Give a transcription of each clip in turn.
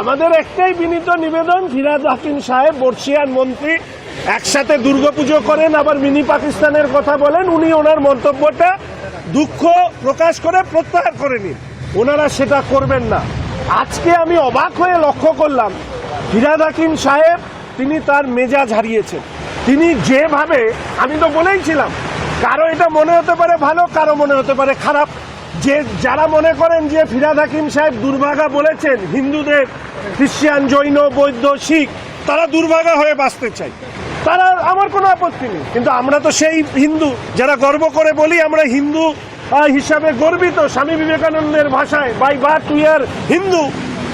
আমাদের একটাই বিনীত নিবেদন, ফিরাজ হাকিম সাহেব, বর্ষিয়ান মন্ত্রী, একসাথে দুর্গাপুজো করেন, আবার মিনি পাকিস্তানের কথা বলেন, উনি ওনার মন্তব্যটা দুঃখ প্রকাশ করে প্রত্যাহার করে নিন। ওনারা সেটা করবেন না। আজকে আমি অবাক হয়ে লক্ষ্য করলাম, ফিরাজ হাকিম সাহেব, তিনি তার মেজাজ হারিয়েছেন। তিনি যেভাবে, আমি তো বলেইছিলাম কারও এটা মনে হতে পারে ভালো, কারও মনে হতে পারে খারাপ। যে, যারা মনে করেন যে ফিরাদ হাকিম সাহেব দুর্ভাগা বলেছেন হিন্দুদের খ্রিস্টান জৈন, বৌদ্ধ, শিখ, তারা দুর্ভাগা হয়ে বাঁচতে চায়। তারা, আমার কোনো আপত্তি নেই। কিন্তু আমরা তো সেই হিন্দু। যারা গর্ব করে বলি, আমরা হিন্দু হিসাবে গর্বিত। স্বামী বিবেকানন্দের ভাষায়, by birth we are Hindu.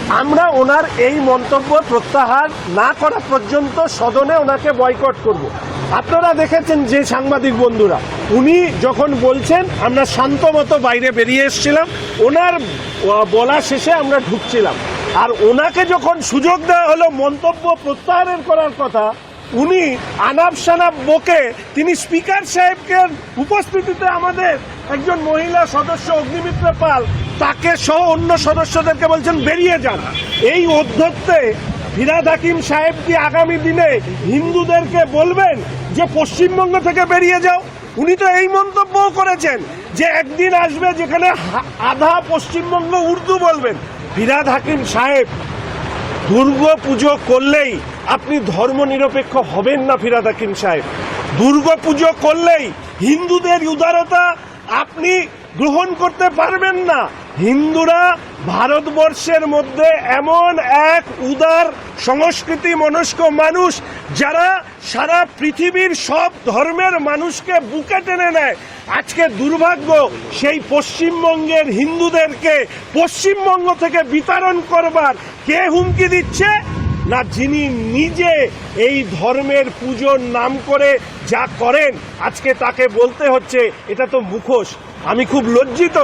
আমরা ওনার এই মন্তব্য প্রত্যাহার না করা পর্যন্ত সদনে ওনাকে বয়কট করব। আপনারা দেখেছেন যে সাংবাদিক বন্ধুরা, উনি যখন বলছেন, আমরা শান্ত মতো বাইরে বেরিয়ে এসেছিলাম। ওনার বলা শেষে আমরা ঢুকছিলাম। আর ওনাকে যখন সুযোগ দেওয়া হলো মন্তব্য প্রত্যাহারের করার কথা, উনি আনাব সানাব বকে, তিনি স্পিকার সাহেবকে উপস্থিতিতে আমাদের একজন মহিলা সদস্য অগ্নিমিত্র পাল, তাকে সহ অন্য সদস্যদেরকে বলছেন, বেরিয়ে যান। এই অধ্যত্তে ফিরাদ হাকিম সাহেব কি আগামী দিনে হিন্দুদেরকে বলবেন যে পশ্চিমবঙ্গ থেকে বেরিয়ে যাও? উনি তো এই মন্তব্যও করেছেন যে একদিন আসবে যেখানে আধা পশ্চিমবঙ্গ উর্দু বলবেন। ফিরাদ হাকিম সাহেব, দুর্গা পুজো করলেই আপনি ধর্ম নিরপেক্ষ হবেন না ফিরাদ হাকিম সাহেব। দুর্গা পুজো করলেই হিন্দুদের উদারতা আপনি গ্রহণ করতে পারবেন না। হিন্দুরা ভারতবর্ষের মধ্যে এমন এক উদার সংস্কৃতি মনস্ক মানুষ যারা সারা পৃথিবীর সব ধর্মের মানুষকে বুকে টেনে নেয়। আজকে দুর্ভাগ্য সেই পশ্চিমবঙ্গের হিন্দুদেরকে পশ্চিমবঙ্গ থেকে বিতরণ করবার কে হুমকি দিচ্ছে? না, যিনি নিজে এই ধর্মের পুজোর নাম করে যা করেন, আজকে তাকে বলতে হচ্ছে, এটা তো মুখোশ। আমি খুব লজ্জিত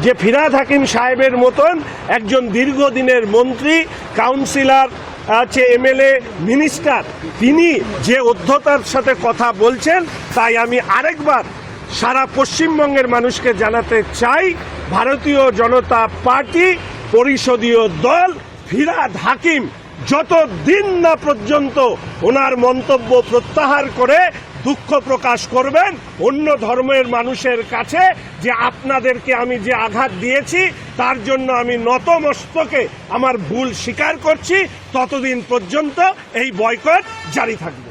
যে ফিরাদ হাকিম সাহেবের মতন একজন দীর্ঘদিনের মন্ত্রী, কাউন্সিলর আছে এমএলএ মিনিস্টার। তিনি যে অধ্যতার সাথে কথা বলছেন, তাই আমি আরেকবার সারা পশ্চিমবঙ্গের মানুষকে জানাতে চাই, ভারতীয় জনতা পার্টি, পরিষদীয় দল, ফিরাদ হাকিম, যতদিন না পর্যন্ত ওনার মন্তব্য প্রত্যাহার করে দুঃখ প্রকাশ করবেন অন্য ধর্মের মানুষের কাছে যে আপনাদেরকে আমি যে আঘাত দিয়েছি, তার জন্য আমি নতমস্তকে আমার ভুল স্বীকার করছি। ততদিন পর্যন্ত এই বয়কট জারি থাকবে।